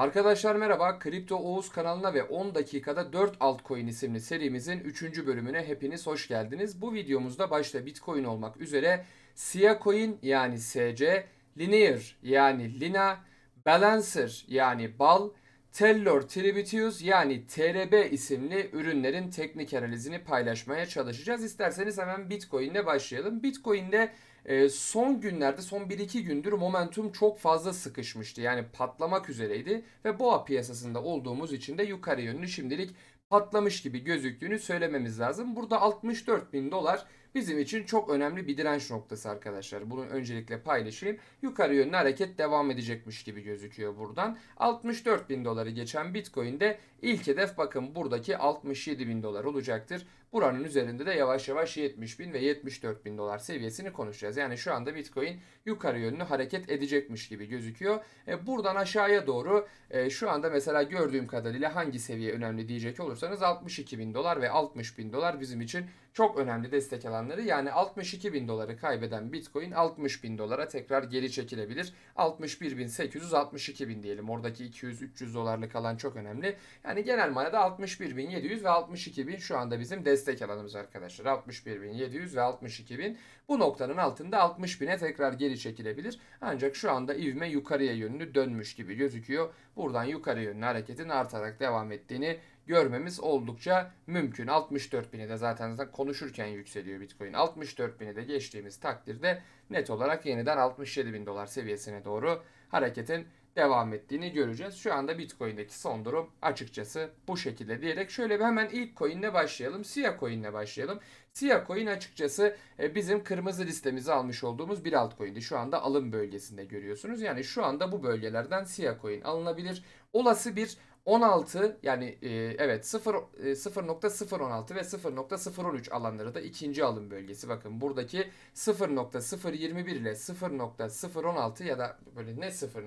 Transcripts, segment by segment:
Arkadaşlar merhaba, Kripto Oğuz kanalına ve 10 dakikada 4 altcoin isimli serimizin 3. bölümüne hepiniz hoş geldiniz. Bu videomuzda başta Bitcoin olmak üzere Sia Coin yani SC, Linear yani Lina, Balancer yani BAL, Tellor Tributius yani TRB isimli ürünlerin teknik analizini paylaşmaya çalışacağız. İsterseniz hemen Bitcoin ile başlayalım. Bitcoin'de e, son günlerde son 1-2 gündür momentum çok fazla sıkışmıştı. Yani patlamak üzereydi ve boğa piyasasında olduğumuz için de yukarı yönlü şimdilik patlamış gibi gözüktüğünü söylememiz lazım. Burada 64 bin dolar bizim için çok önemli bir direnç noktası arkadaşlar. Bunu öncelikle paylaşayım. Yukarı yönlü hareket devam edecekmiş gibi gözüküyor buradan. 64 bin doları geçen Bitcoin'de ilk hedef bakın buradaki 67 bin dolar olacaktır. Buranın üzerinde de yavaş yavaş 70 bin ve 74 bin dolar seviyesini konuşacağız. Yani şu anda Bitcoin yukarı yönlü hareket edecekmiş gibi gözüküyor. E, buradan aşağıya doğru e, şu anda mesela gördüğüm kadarıyla hangi seviye önemli diyecek olursanız 62 bin dolar ve 60 bin dolar bizim için çok önemli destek alanları. Yani 62 bin doları kaybeden Bitcoin 60 bin dolara tekrar geri çekilebilir. 61 bin 800 62 bin diyelim. Oradaki 200-300 dolarlık alan çok önemli. Yani genel manada 61 bin 700 ve 62 bin şu anda bizim destek alanımız arkadaşlar. 61 bin 700 ve 62 bin. Bu noktanın altında 60 bine tekrar geri çekilebilir. Ancak şu anda ivme yukarıya yönlü dönmüş gibi gözüküyor. Buradan yukarı yönlü hareketin artarak devam ettiğini görmemiz oldukça mümkün. 64 bini de zaten konuşurken yükseliyor Bitcoin. 64 bini de geçtiğimiz takdirde net olarak yeniden 67 bin dolar seviyesine doğru hareketin devam ettiğini göreceğiz. Şu anda Bitcoin'deki son durum açıkçası bu şekilde diyerek şöyle bir hemen ilk coin'le başlayalım. Sia coin'le başlayalım. Sia coin açıkçası e, bizim kırmızı listemize almış olduğumuz bir altcoin'di. Şu anda alım bölgesinde görüyorsunuz. Yani şu anda bu bölgelerden Sia coin alınabilir. Olası bir 16 yani e, evet 0 e, 0.016 ve 0.013 alanları da ikinci alım bölgesi. Bakın buradaki 0.021 ile 0.016 ya da böyle ne 0.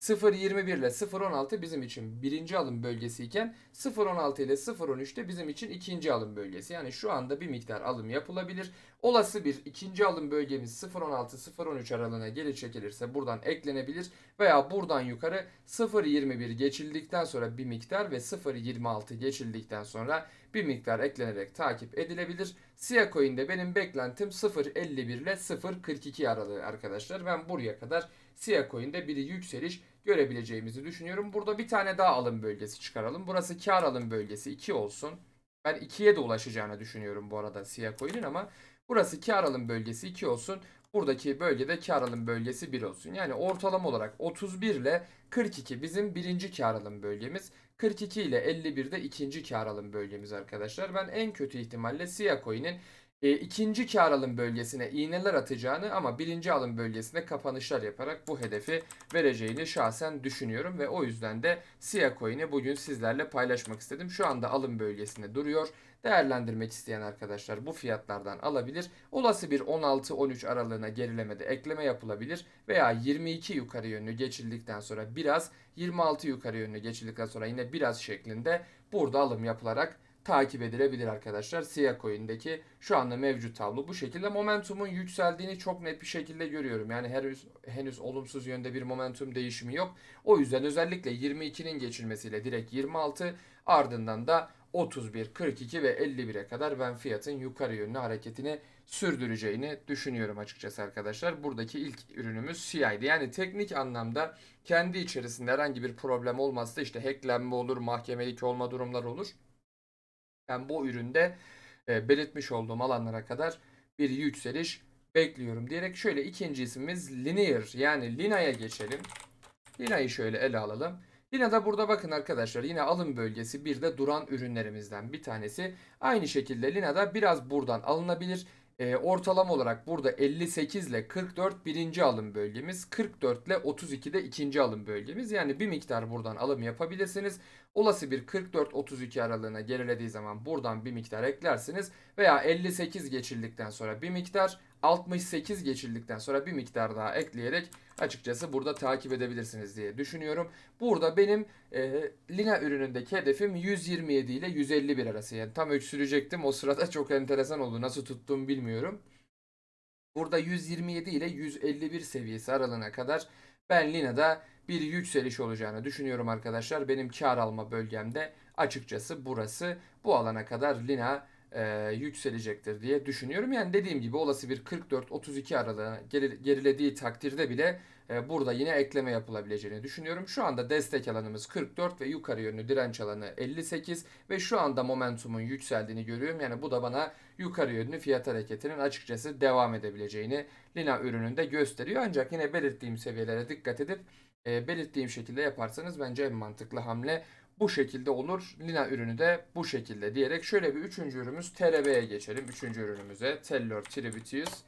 0.21 ile 0.16 bizim için birinci alım bölgesi iken 0.16 ile 0.13 de bizim için ikinci alım bölgesi. Yani şu anda bir miktar alım yapılabilir. Olası bir ikinci alım bölgemiz 0.16-0.13 aralığına geri çekilirse buradan eklenebilir. Veya buradan yukarı 0.21 geçildikten sonra bir miktar ve 0.26 geçildikten sonra bir miktar eklenerek takip edilebilir. Sia Coin'de benim beklentim 0.51 ile 0.42 aralığı arkadaşlar. Ben buraya kadar Sia Coin'de bir yükseliş görebileceğimizi düşünüyorum. Burada bir tane daha alım bölgesi çıkaralım. Burası kar alım bölgesi 2 olsun. Ben 2'ye de ulaşacağını düşünüyorum bu arada Sia Coin'in ama burası kar alım bölgesi 2 olsun. Buradaki bölgede kar alım bölgesi 1 olsun. Yani ortalama olarak 31 ile 42 bizim birinci kar alım bölgemiz. 42 ile 51 de ikinci kar alım bölgemiz arkadaşlar. Ben en kötü ihtimalle Sia Coin'in e, ikinci kar alım bölgesine iğneler atacağını ama birinci alım bölgesine kapanışlar yaparak bu hedefi vereceğini şahsen düşünüyorum ve o yüzden de Sia Coin'i bugün sizlerle paylaşmak istedim. Şu anda alım bölgesinde duruyor. Değerlendirmek isteyen arkadaşlar bu fiyatlardan alabilir. Olası bir 16-13 aralığına gerilemede ekleme yapılabilir veya 22 yukarı yönlü geçildikten sonra biraz 26 yukarı yönlü geçildikten sonra yine biraz şeklinde burada alım yapılarak takip edilebilir arkadaşlar. Sia Coin'deki şu anda mevcut tablo bu şekilde. Momentumun yükseldiğini çok net bir şekilde görüyorum. Yani henüz, henüz olumsuz yönde bir momentum değişimi yok. O yüzden özellikle 22'nin geçilmesiyle direkt 26 ardından da 31, 42 ve 51'e kadar ben fiyatın yukarı yönlü hareketini sürdüreceğini düşünüyorum açıkçası arkadaşlar. Buradaki ilk ürünümüz CI'di. Yani teknik anlamda kendi içerisinde herhangi bir problem olmazsa işte hacklenme olur, mahkemelik olma durumlar olur. Ben bu üründe e, belirtmiş olduğum alanlara kadar bir yükseliş bekliyorum diyerek şöyle ikinci ismimiz Linear yani Lina'ya geçelim. Lina'yı şöyle ele alalım. Lina'da burada bakın arkadaşlar yine alım bölgesi bir de duran ürünlerimizden bir tanesi. Aynı şekilde Lina'da biraz buradan alınabilir. E, ortalama olarak burada 58 ile 44 birinci alım bölgemiz. 44 ile 32 de ikinci alım bölgemiz. Yani bir miktar buradan alım yapabilirsiniz. Olası bir 44-32 aralığına gerilediği zaman buradan bir miktar eklersiniz. Veya 58 geçildikten sonra bir miktar 68 geçildikten sonra bir miktar daha ekleyerek açıkçası burada takip edebilirsiniz diye düşünüyorum. Burada benim e, Lina ürünündeki hedefim 127 ile 151 arası. Yani tam öksürecektim o sırada çok enteresan oldu. Nasıl tuttuğumu bilmiyorum. Burada 127 ile 151 seviyesi aralığına kadar ben Lina'da bir yükseliş olacağını düşünüyorum arkadaşlar. Benim kar alma bölgemde açıkçası burası. Bu alana kadar Lina e, yükselecektir diye düşünüyorum. Yani dediğim gibi olası bir 44-32 aralığına geri- gerilediği takdirde bile e, burada yine ekleme yapılabileceğini düşünüyorum. Şu anda destek alanımız 44 ve yukarı yönlü direnç alanı 58 ve şu anda momentumun yükseldiğini görüyorum. Yani bu da bana yukarı yönlü fiyat hareketinin açıkçası devam edebileceğini Lina ürününde gösteriyor. Ancak yine belirttiğim seviyelere dikkat edip e, belirttiğim şekilde yaparsanız bence en mantıklı hamle bu şekilde olur. Lina ürünü de bu şekilde diyerek şöyle bir üçüncü ürünümüz TRB'ye geçelim. Üçüncü ürünümüze Tellor Tributius.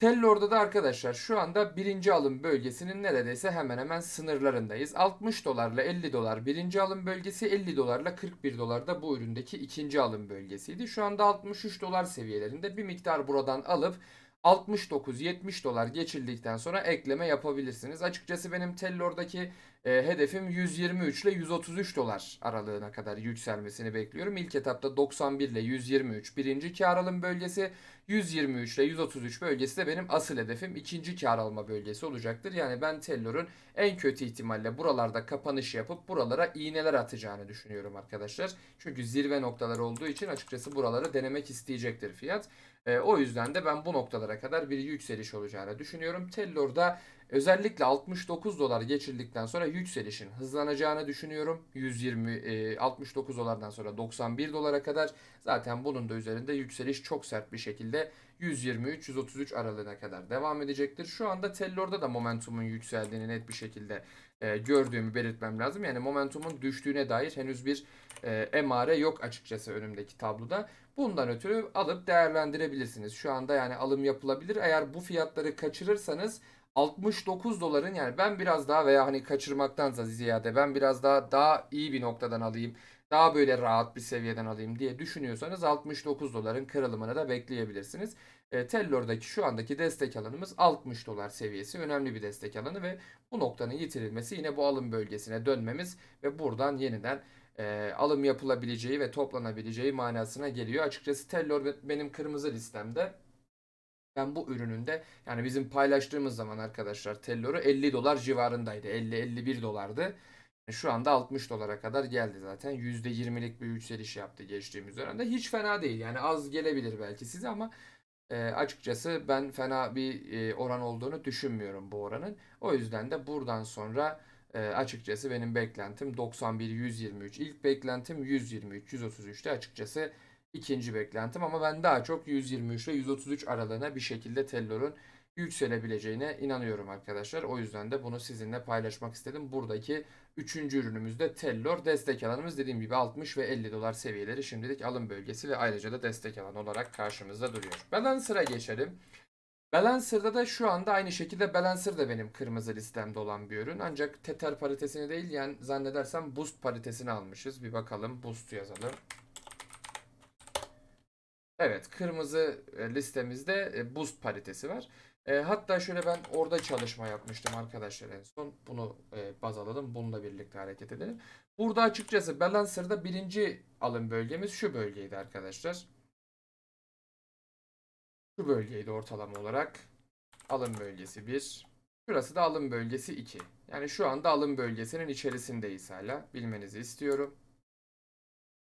Tellor'da da arkadaşlar şu anda birinci alım bölgesinin neredeyse hemen hemen sınırlarındayız. 60 dolarla 50 dolar birinci alım bölgesi 50 dolarla 41 dolar da bu üründeki ikinci alım bölgesiydi. Şu anda 63 dolar seviyelerinde bir miktar buradan alıp 69-70 dolar geçildikten sonra ekleme yapabilirsiniz. Açıkçası benim Tellor'daki e, hedefim 123 ile 133 dolar aralığına kadar yükselmesini bekliyorum. İlk etapta 91 ile 123 birinci kar alım bölgesi, 123 ile 133 bölgesi de benim asıl hedefim ikinci kar alma bölgesi olacaktır. Yani ben Tellor'un en kötü ihtimalle buralarda kapanış yapıp buralara iğneler atacağını düşünüyorum arkadaşlar. Çünkü zirve noktaları olduğu için açıkçası buraları denemek isteyecektir fiyat. E, o yüzden de ben bu noktalara kadar bir yükseliş olacağını düşünüyorum. Tellor'da özellikle 69 dolar geçildikten sonra yükselişin hızlanacağını düşünüyorum. 120 e, 69 dolardan sonra 91 dolara kadar zaten bunun da üzerinde yükseliş çok sert bir şekilde 123-133 aralığına kadar devam edecektir. Şu anda Tellor'da da momentumun yükseldiğini net bir şekilde e, gördüğümü belirtmem lazım. Yani momentumun düştüğüne dair henüz bir e, emare yok açıkçası önümdeki tabloda. Bundan ötürü alıp değerlendirebilirsiniz. Şu anda yani alım yapılabilir. Eğer bu fiyatları kaçırırsanız 69 doların yani ben biraz daha veya hani kaçırmaktansa ziyade ben biraz daha daha iyi bir noktadan alayım. Daha böyle rahat bir seviyeden alayım diye düşünüyorsanız 69 doların kırılımını da bekleyebilirsiniz. E, Tellor'daki şu andaki destek alanımız 60 dolar seviyesi. Önemli bir destek alanı ve bu noktanın yitirilmesi yine bu alım bölgesine dönmemiz ve buradan yeniden e, alım yapılabileceği ve toplanabileceği manasına geliyor. Açıkçası Tellor be- benim kırmızı listemde. Ben bu ürününde yani bizim paylaştığımız zaman arkadaşlar Tellor'u 50 dolar civarındaydı. 50-51 dolardı. Şu anda 60 dolara kadar geldi zaten. %20'lik bir yükseliş yaptı geçtiğimiz dönemde. Hiç fena değil. Yani az gelebilir belki size ama e, açıkçası ben fena bir e, oran olduğunu düşünmüyorum bu oranın. O yüzden de buradan sonra e, açıkçası benim beklentim 91-123. İlk beklentim 123-133'te açıkçası ikinci beklentim ama ben daha çok 123 ile 133 aralığına bir şekilde Tellor'un yükselebileceğine inanıyorum arkadaşlar. O yüzden de bunu sizinle paylaşmak istedim. Buradaki üçüncü ürünümüzde Tellor destek alanımız dediğim gibi 60 ve 50 dolar seviyeleri şimdilik alım bölgesi ve ayrıca da destek alan olarak karşımızda duruyor. Balancer'a geçelim. Balancer'da da şu anda aynı şekilde Balancer da benim kırmızı listemde olan bir ürün. Ancak Tether paritesini değil yani zannedersem Boost paritesini almışız. Bir bakalım Boost yazalım. Evet, kırmızı e, listemizde e, Boost paritesi var. E, hatta şöyle ben orada çalışma yapmıştım arkadaşlar en son. Bunu baz alalım. Bununla birlikte hareket edelim. Burada açıkçası Balancer'da birinci alım bölgemiz şu bölgeydi arkadaşlar. Şu bölgeydi ortalama olarak. Alım bölgesi 1. Şurası da alım bölgesi 2. Yani şu anda alım bölgesinin içerisindeyiz hala. Bilmenizi istiyorum.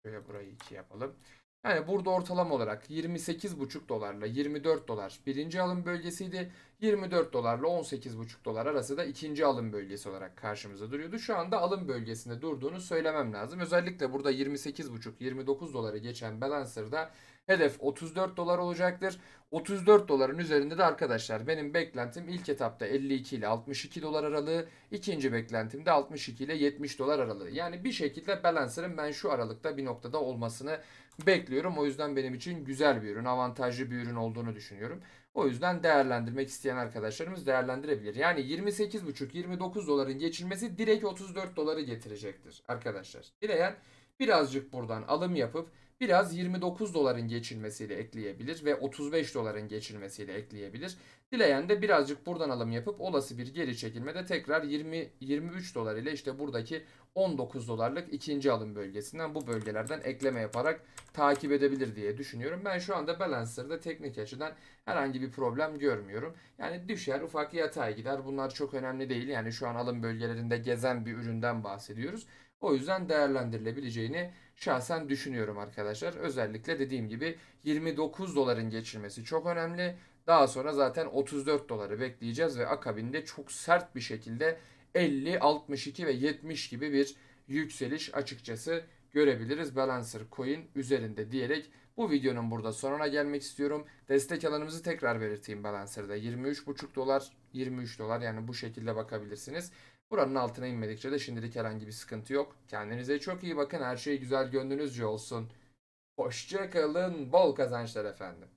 Şöyle burayı 2 yapalım. Yani burada ortalama olarak 28,5 dolarla 24 dolar birinci alım bölgesiydi. 24 dolarla 18,5 dolar arası da ikinci alım bölgesi olarak karşımıza duruyordu. Şu anda alım bölgesinde durduğunu söylemem lazım. Özellikle burada 28,5-29 doları geçen Balancer'da hedef 34 dolar olacaktır. 34 doların üzerinde de arkadaşlar benim beklentim ilk etapta 52 ile 62 dolar aralığı, ikinci beklentim de 62 ile 70 dolar aralığı. Yani bir şekilde Balancer'ın ben şu aralıkta bir noktada olmasını bekliyorum. O yüzden benim için güzel bir ürün, avantajlı bir ürün olduğunu düşünüyorum. O yüzden değerlendirmek isteyen arkadaşlarımız değerlendirebilir. Yani 28,5-29 doların geçilmesi direkt 34 doları getirecektir arkadaşlar. Dileyen birazcık buradan alım yapıp biraz 29 doların geçilmesiyle ekleyebilir ve 35 doların geçilmesiyle ekleyebilir. Dileyen de birazcık buradan alım yapıp olası bir geri çekilmede tekrar 20 23 dolar ile işte buradaki 19 dolarlık ikinci alım bölgesinden bu bölgelerden ekleme yaparak takip edebilir diye düşünüyorum. Ben şu anda Balancer'da teknik açıdan herhangi bir problem görmüyorum. Yani düşer ufak yatay gider bunlar çok önemli değil. Yani şu an alım bölgelerinde gezen bir üründen bahsediyoruz. O yüzden değerlendirilebileceğini şahsen düşünüyorum arkadaşlar. Özellikle dediğim gibi 29 doların geçilmesi çok önemli. Daha sonra zaten 34 doları bekleyeceğiz ve akabinde çok sert bir şekilde 50, 62 ve 70 gibi bir yükseliş açıkçası görebiliriz Balancer Coin üzerinde diyerek bu videonun burada sonuna gelmek istiyorum. Destek alanımızı tekrar belirteyim Balancer'da. 23,5 dolar, 23 dolar yani bu şekilde bakabilirsiniz. Buranın altına inmedikçe de şimdilik herhangi bir sıkıntı yok. Kendinize çok iyi bakın. Her şey güzel gönlünüzce olsun. Hoşça kalın. Bol kazançlar efendim.